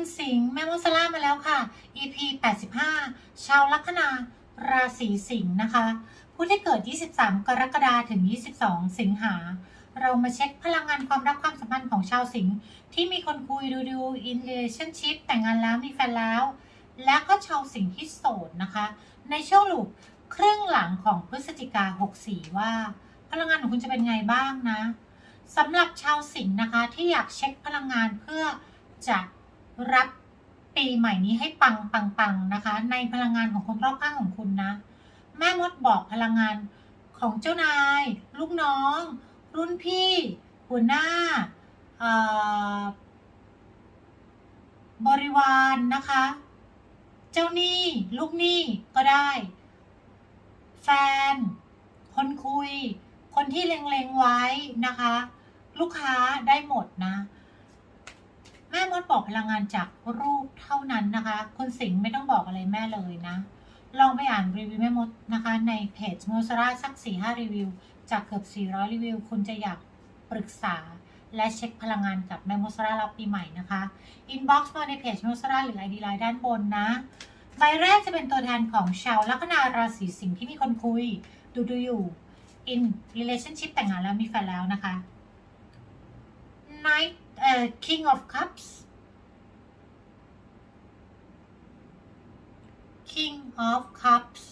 คุณสิงห์แม่มดสลามาแล้วค่ะ EP 85 ชาวลัคนาราศีสิงห์นะคะ ผู้ที่เกิด 23 กรกฎาคมถึง 22 สิงหา เรามาเช็คพลังงานความรักความสัมพันธ์ของชาวสิงห์ที่มีคนคุยดูดู in relationship แต่งงานแล้วมีแฟนแล้ว และก็ชาวสิงห์ที่โสดนะคะ ในช่วงลูปครึ่งหลังของพฤศจิกา 64 ว่า พลังงานของคุณจะเป็นไงบ้างนะสำหรับชาวสิงห์นะคะที่อยากเช็คพลังงานเพื่อจะ รับปีใหม่นี้ให้ปังปังปังนะคะ ในพลังงานของคนรอบข้างของคุณนะ แม่มดบอกพลังงานของเจ้านาย ลูกน้อง รุ่นพี่ หัวหน้าบริวารนะคะ เจ้าหนี้ลูกหนี้ก็ได้ แฟน คนคุย คนที่เล็งๆไว้นะคะ ลูกค้าได้หมดนะ แม่มดบอกพลังงานจากรูปเท่านั้นนะคะคุณสิงห์ไม่ต้องบอกอะไรแม่เลยนะ ลองไปอ่านรีวิวแม่มดนะคะ ในเพจโมสราสักสี่ห้ารีวิว จากเกือบ 400 รีวิว คุณจะอยากปรึกษาและเช็คพลังงานกับแม่โมสรารับปีใหม่นะคะอินบ็อกซ์มาในเพจโมสราหรือไอดีไลน์ด้านบนนะ ใบแรกจะเป็นตัวแทนของชาวลัคนาราศีสิงห์ที่มีคนคุย ดูดูอยู่ in relationship แต่งงานแล้วมีแฟนแล้วนะคะ night เอ่อ King of Cups King of Cups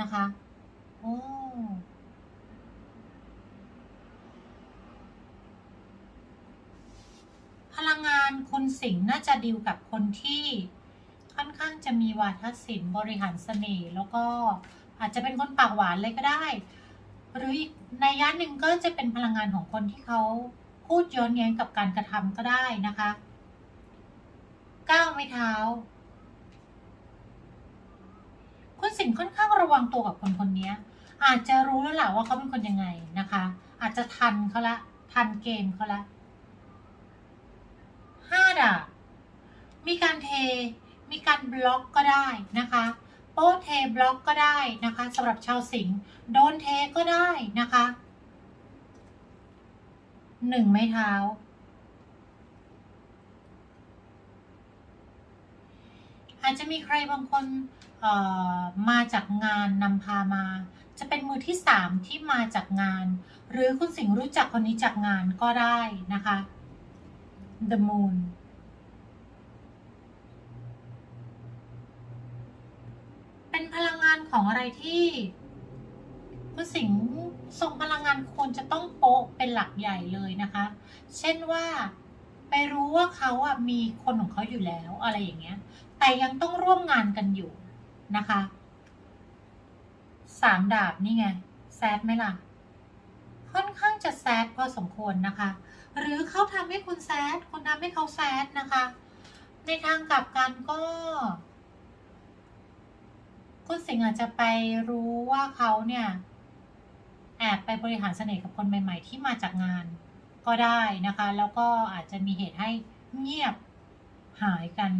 นะคะ โอ้พลังงานคุณสิงห์น่าจะดีลกับคนที่ค่อนข้างจะมีวาทศิลป์บริหารเสน่ห์แล้วก็อาจจะเป็นคนปากหวานเลยก็ได้ หรืออีกในยะหนึ่งก็จะเป็นพลังงานของคนที่เขา พูดย้อนแย้งกับการกระทำก็ได้นะคะก้าวไม่เท้า คุณสิงห์ค่อนข้างระวังตัวกับคนคนนี้อาจจะรู้แล้วแหละว่าเขาเป็นคนยังไงนะคะ อาจจะทันเขาละ ทันเกมเขาละห้าดาบมีการเท มีการบล็อกก็ได้นะคะโป้เทบล็อกก็ได้นะคะสำหรับชาวสิงห์โดนเทก็ได้นะคะ หนึ่งไม้เท้า อาจจะมีใครบางคนมาจากงานนำพามา จะเป็นมือที่สามที่มาจากงาน หรือคุณสิงห์รู้จักคนนี้จากงานก็ได้นะคะ The Moon เป็นพลังงานของอะไรที่ คุณสิงห์ส่งพลังงานควรจะต้องโป๊ะเป็นหลักใหญ่เลยนะคะ เช่นว่าไปรู้ว่าเขาอะมีคนของเขาอยู่แล้วอะไรอย่างเงี้ย แต่ยังต้องร่วมงานกันอยู่นะคะสามดาบนี่ไงแซดไหมล่ะ ค่อนข้างจะแซดพอสมควรนะคะ หรือเขาทำให้คุณแซดคุณทำให้เขาแซดนะคะ ในทางกลับกันก็คุณสิงห์อาจจะไปรู้ว่าเขาเนี่ย แอบไปบริหารเสน่ห์กับคนใหม่ ๆ ที่มาจากงานก็ได้นะคะ แล้วก็อาจจะมีเหตุให้เงียบหายกัน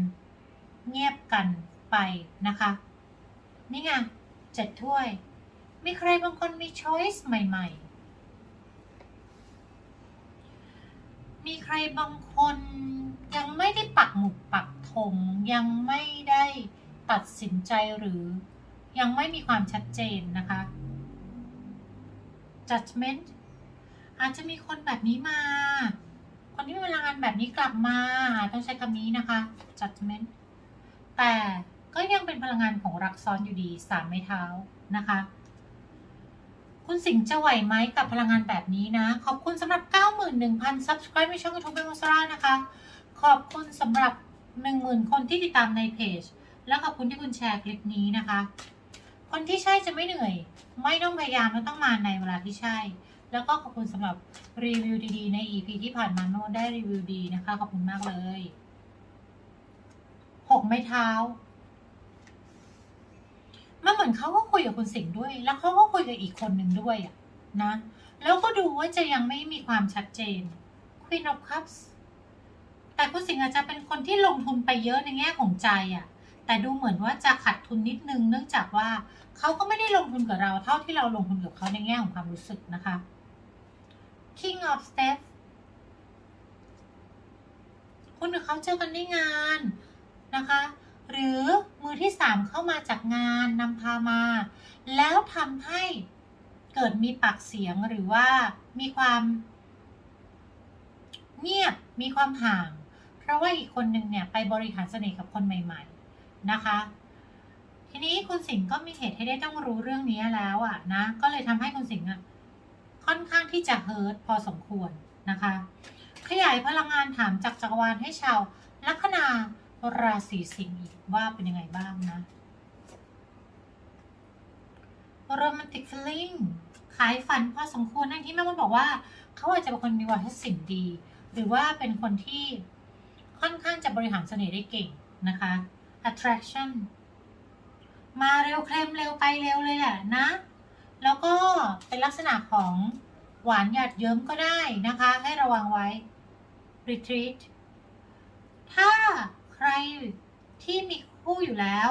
เงียบกันไปนะคะ นี่ไงเจ็ดถ้วย มีใครบางคนมีช้อยส์ใหม่ ๆ มีใครบางคนยังไม่ได้ปักหมุดปักธงยังไม่ได้ตัดสินใจหรือยังไม่มีความชัดเจนนะคะ judgment อาจจะมีคนแบบนี้มา คนที่มีพลังงานแบบนี้กลับมา ต้องใช้คำนี้นะคะ judgment แต่ก็ยังเป็นพลังงานของรักซ้อนอยู่ดีสามไม้เท้านะคะ คุณสิงห์จะไหวไหมกับพลังงานแบบนี้นะ ขอบคุณสำหรับ 91,000 subscribe ในช่อง YouTube เป็นมอสรานะคะ ขอบคุณสำหรับ 10,000 คนที่ติดตามในเพจ และขอบคุณที่คุณแชร์คลิปนี้นะคะ คนที่ใช่จะไม่เหนื่อย ไม่ต้องพยายามไม่ต้องมาในเวลาที่ใช่ แล้วก็ขอบคุณสำหรับรีวิวดีๆ ใน EP ที่ผ่านมาโน้ตได้รีวิวดีนะคะ ขอบคุณมากเลยหกไม้เท้ามันเหมือนเขาก็คุยกับคุณสิงห์ด้วย แล้วเขาก็คุยกับอีกคนหนึ่งด้วยอะนะ แล้วก็ดูว่าจะยังไม่มีความชัดเจน Queen of Cups แต่คุณสิงห์อาจจะเป็นคนที่ลงทุนไปเยอะในแง่ของใจอะ แต่ดูเหมือนว่าจะขาดทุนนิดนึง เนื่องจากว่าเขาก็ไม่ได้ลงทุนกับเราเท่าที่เราลงทุนกับเขาในแง่ของความรู้สึกนะคะ King of Steps คุณกับเขาเจอกันในงานนะคะ หรือมือที่สามเข้ามาจากงานนำพามา แล้วทำให้เกิดมีปากเสียงหรือว่ามีความเงียบมีความห่าง เพราะว่าอีกคนหนึ่งเนี่ยไปบริหารเสน่ห์กับคนใหม่ ๆ นะคะ ทีนี้คุณสิงห์ก็มีเหตุให้ได้ต้องรู้เรื่องนี้แล้วอะนะ ก็เลยทำให้คุณสิงห์อะค่อนข้างที่จะเฮิร์ตพอสมควรนะคะ ขยายพลังงานถามจากจักรวาลให้ชาวลัคนาราศีสิงห์อีกว่าเป็นยังไงบ้างนะโรแมนติกฟลลิ่งขายฝันพอสมควรทั้งที่แม่มดบอกว่า เขาอาจจะเป็นคนมีวัฒนศิลป์ดี หรือว่าเป็นคนที่ค่อนข้างจะบริหารเสน่ห์ได้เก่งนะคะ attraction มาเร็วเคลมเร็วไปเร็วเลยแหละนะ แล้วก็เป็นลักษณะของหวานหยาดเยิ้มก็ได้นะคะ ให้ระวังไว้ retreat ถ้าใครที่มีคู่อยู่แล้ว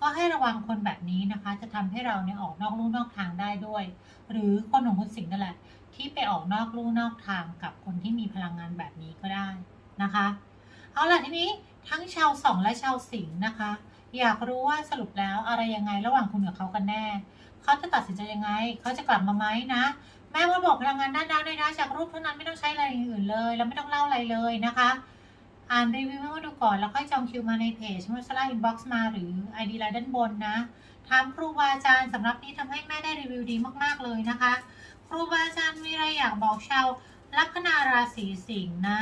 ก็ให้ระวังคนแบบนี้นะคะ จะทำให้เราเนี่ยออกนอกลู่นอกทางได้ด้วย หรือคนของคุณสิงห์นั่นแหละที่ไปออกนอกลู่นอกทางกับคนที่มีพลังงานแบบนี้ก็ได้นะคะ เอาล่ะทีนี้ทั้งชาวสองและชาวสิงห์นะคะ อยากรู้ว่าสรุปแล้วอะไรยังไงระหว่างคุณกับเขากันแน่ เขาจะตัดสินใจยังไง เขาจะกลับมาไหมนะ แม่ว่าบอกพลังงานด้านดาวได้นะจากรูปเท่านั้นไม่ต้องใช้อะไรอื่นเลย แล้วไม่ต้องเล่าอะไรเลยนะคะ อ่านรีวิวแม่ว่าดูก่อนแล้วค่อยจองคิวมาในเพจมัสลาอินบ็อกซ์มาหรือ ID ไลน์ด้านบนนะถามครูบาอาจารย์สำหรับนี้ทำให้แม่ได้รีวิวดีมากๆเลยนะคะ ครูบาอาจารย์มีอะไรอยากบอกชาวลัคนาราศีสิงห์นะ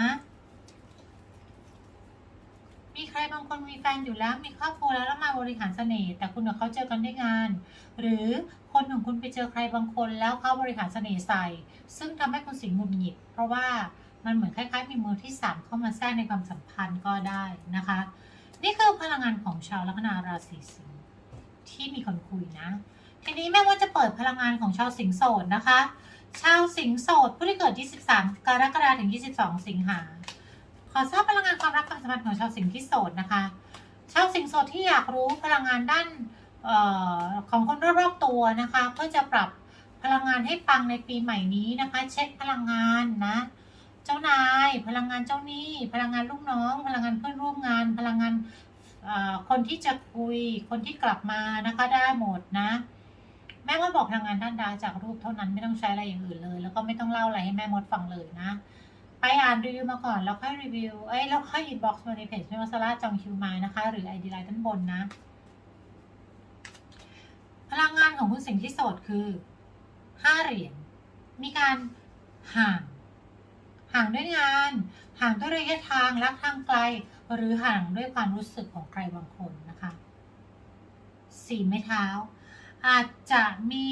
มีใครบางคนมีแฟนอยู่แล้วมีครอบครัวแล้วแล้วมาบริหารเสน่ห์แต่คุณกับเขาเจอกันด้วยงาน หรือคนของคุณไปเจอใครบางคนแล้วเขาบริหารเสน่ห์ใส่ ซึ่งทำให้คุณสิงหงุดหงิด เพราะว่ามันเหมือนคล้ายๆ มีมือที่สามเข้ามาแทรกในความสัมพันธ์ก็ได้นะคะ นี่คือพลังงานของชาวลัคนาราศีสิงห์ที่มีคนคุยนะทีนี้แม่ว่าจะเปิดพลังงานของชาวสิงห์โสดนะคะ ชาวสิงห์โสดผู้ที่เกิด 23 กรกฎาคมถึง 22 สิงหา ขอทราบพลังงานความรักความสัมพันธ์ของชาวสิงห์ที่โสดนะคะ ชาวสิงห์โสดที่อยากรู้พลังงานด้านออของคนรอบๆตัวนะคะ เพื่อจะปรับพลังงานให้ปังในปีใหม่นี้นะคะ เช็คพลังงานนะ เจ้านาย พลังงานเจ้าหนี้ พลังงานลูกน้อง พลังงานเพื่อนร่วมงาน พลังงานคนที่จะคุยคนที่กลับมานะคะได้หมดนะ แม่ว่าบอกพลังงานด้านดาจากรูปเท่านั้นไม่ต้องใช้อะไรอย่างอื่นเลย แล้วก็ไม่ต้องเล่าอะไรให้แม่มดฟังเลยนะ ไปอ่านรีวิวมาก่อน แล้วค่อยรีวิว เอ้ยแล้วค่อยอินบ็อกซ์มาในเพจม่มดซาร่าจองคิวมานะคะ หรือไอดีไลน์ด้านบนนะ พลังงานของคุณสิงห์ที่โสดคือห้าเหรียญมีการห่าง ห่างด้วยงาน ห่างด้วยระยะทางรักทางไกล หรือห่างด้วยความรู้สึกของใครบางคนนะคะสี่ไม้เท้า อาจจะมี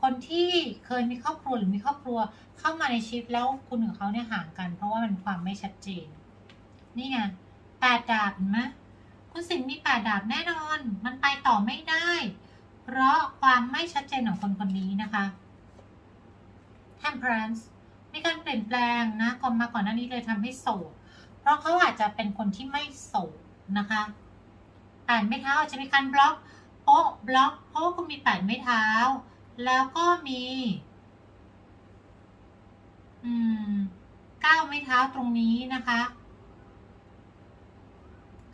คนที่เคยมีครอบครัวหรือมีครอบครัวเข้ามาในชีวิตแล้วคุณกับเขาเนี่ยห่างกัน เพราะว่ามันความไม่ชัดเจน นี่ไงแปดดาบเห็นไหมคุณสิงห์มีแปดดาบแน่นอน มันไปต่อไม่ได้ เพราะความไม่ชัดเจนของคนคนนี้นะคะ temperance มีการเปลี่ยนแปลงนะก่อนมาก่อนหน้านี้เลยทำให้โสด เพราะเขาอาจจะเป็นคนที่ไม่โสดนะคะแปดไม้เท้าอาจจะมีการบล็อก โป๊ะบล็อกเพราะว่าคุณมีแปดไม้เท้า แล้วก็มี อืมก้าไม้เท้าตรงนี้นะคะ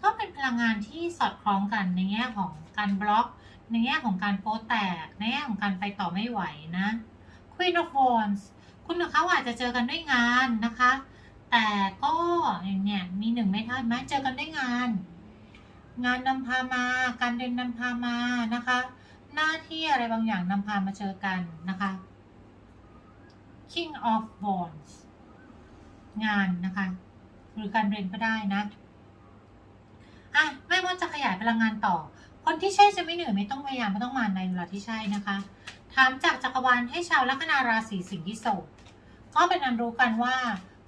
ก็เป็นพลังงานที่สอดคล้องกันในแง่ของการบล็อก ในแง่ของการโป๊แตก ในแง่ของการไปต่อไม่ไหวนะ Queen of Wands คุณกับเขาอาจจะเจอกันด้วยงานนะคะ แต่ก็อย่างเนี่ยมีหนึ่งไม่เท่าไหมเจอกันด้วยงาน งานนำพามา การเรียนนำพามานะคะ หน้าที่อะไรบางอย่างนำพามาเจอกันนะคะ King of Wands งานนะคะ หรือการเรียนก็ได้นะอะแม่มดจะขยายพลังงานต่อ คนที่ใช่จะไม่เหนื่อยไม่ต้องพยายามไม่ต้องมาในเวลาที่ใช่นะคะ ถามจากจักรวาลให้ชาวลัคนาราศีสิงห์ที่โสดก็เป็นอันรู้กันว่า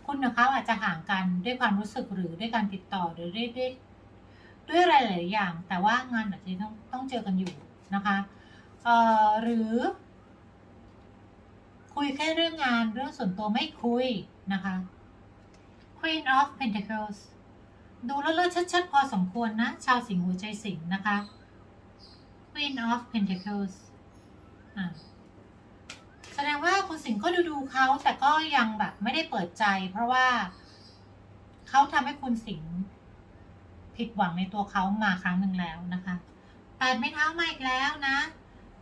คุณกับเขาอาจจะห่างกันด้วยความรู้สึกหรือด้วยการติดต่อหรือด้วยด้วย ด้วยอะไรหลายอย่าง แต่ว่างานอาจจะต้องต้องเจอกันอยู่นะคะหรือ คุยแค่เรื่องงานเรื่องส่วนตัวไม่คุยนะคะ Queen of Pentacles ดูแล้วเลิศชัดๆพอสมควรนะ ชาวสิงห์หัวใจสิงห์นะคะ Queen of Pentacles อะแสดงว่าคุณสิงห์ก็ดูดูเขาแต่ก็ยังแบบไม่ได้เปิดใจ เพราะว่าเขาทำให้คุณสิงห์ ผิดหวังในตัวเขามาครั้งหนึ่งแล้วนะคะแปดไม้เท้ามาอีกแล้วนะ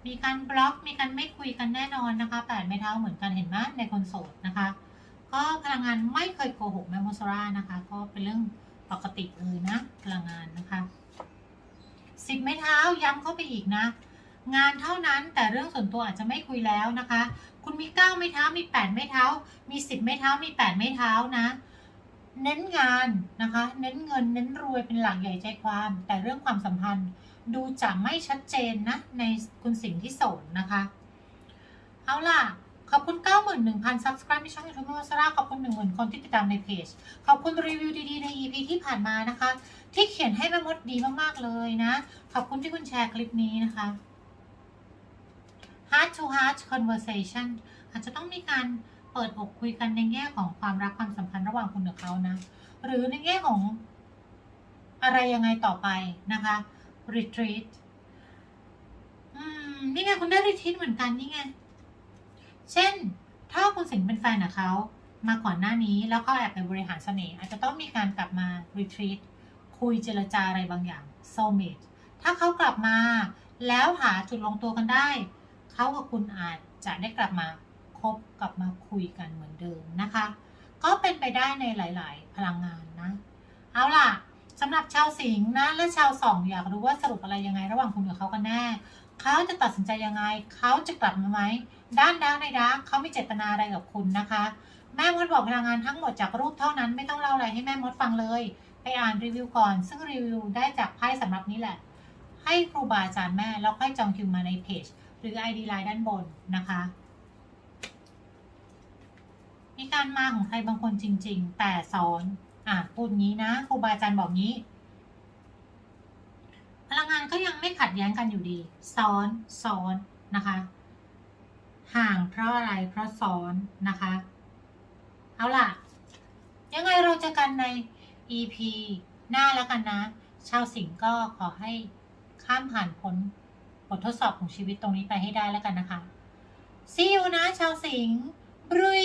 มีการบล็อกมีการไม่คุยกันแน่นอนนะคะแปดไม้เท้าเหมือนกันเห็นไหมในคนโสดนะคะ ก็พลังงานไม่เคยโกหกแม่โมสรานะคะ ก็เป็นเรื่องปกติเลยนะพลังงานนะคะสิบไม้เท้าย้ำเข้าไปอีกนะ งานเท่านั้นแต่เรื่องส่วนตัวอาจจะไม่คุยแล้วนะคะ คุณมีเก้าไม้เท้ามีแปดไม้เท้า มีสิบไม้เท้ามีแปดไม้เท้านะ เน้นงานนะคะ เน้นเงิน เน้นรวยเป็นหลักใหญ่ใจความ แต่เรื่องความสัมพันธ์ ดูจะไม่ชัดเจนนะ ในคุณสิ่งที่โสดนะคะ เอาล่ะ ขอบคุณ 91,000 subscribe ที่ช่องยูทูบมาสราขอบคุณ 10,000 คนที่ติดตามในเพจ ขอบคุณรีวิวดีๆ ใน EP ที่ผ่านมานะคะ ที่เขียนให้แม่มดดีมากๆเลยนะ ขอบคุณที่คุณแชร์คลิปนี้นะคะ heart to heart conversation อาจจะต้องมีการ เปิดอกคุยกันในแง่ของความรักความสัมพันธ์ระหว่างคุณกับเขานะ หรือในแง่ของอะไรยังไงต่อไปนะคะ retreat อืมนี่ไงคุณได้ retreat เหมือนกันนี่ไง เช่น ถ้าคุณสิงห์เป็นแฟนกับเขามาก่อนหน้านี้แล้วเขาแอบไปบริหารเสน่ห์อาจจะต้องมีการกลับมา retreat คุยเจรจาอะไรบางอย่าง soulmate ถ้าเขากลับมาแล้วหาจุดลงตัวกันได้ เขากับคุณอาจจะได้กลับมา บกลับมาคุยกันเหมือนเดิมนะคะ ก็เป็นไปได้ในหลาย ๆ พลังงานนะ เอาล่ะสำหรับชาวสิงห์นะและชาวสองอยากรู้ว่าสรุปอะไรยังไงระหว่างคุณกับเขากันแน่เขาจะตัดสินใจยังไง เขาจะกลับมาไหม ด้านดาร์กในดาร์กเขาไม่เจตนาอะไรกับคุณนะคะ แม่มดบอกพลังงานทั้งหมดจากรูปเท่านั้นไม่ต้องเล่าอะไรให้แม่มดฟังเลย ไปอ่านรีวิวก่อน ซึ่งรีวิวได้จากไพ่สำรับนี้แหละ ให้ครูบาอาจารย์แม่แล้วค่อยจองคิวมาในเพจ หรือ ID ไลน์ด้านบนนะคะ มีการมาของใครบางคนจริง ๆ แต่สอนอะพูดงี้นะครูบาอาจารย์บอกงี้ พลังงานก็ยังไม่ขัดแย้งกันอยู่ดีซ้อนซ้อนนะคะ ห่างเพราะอะไรเพราะซ้อนนะคะ เอาล่ะ ยังไงเราจอกันใน EP หน้าแล้วกันนะ ชาวสิงห์ก็ขอให้ข้ามผ่านพ้นบททดสอบของชีวิตตรงนี้ไปให้ได้แล้วกันนะคะ See you นะชาวสิงห์ บรุย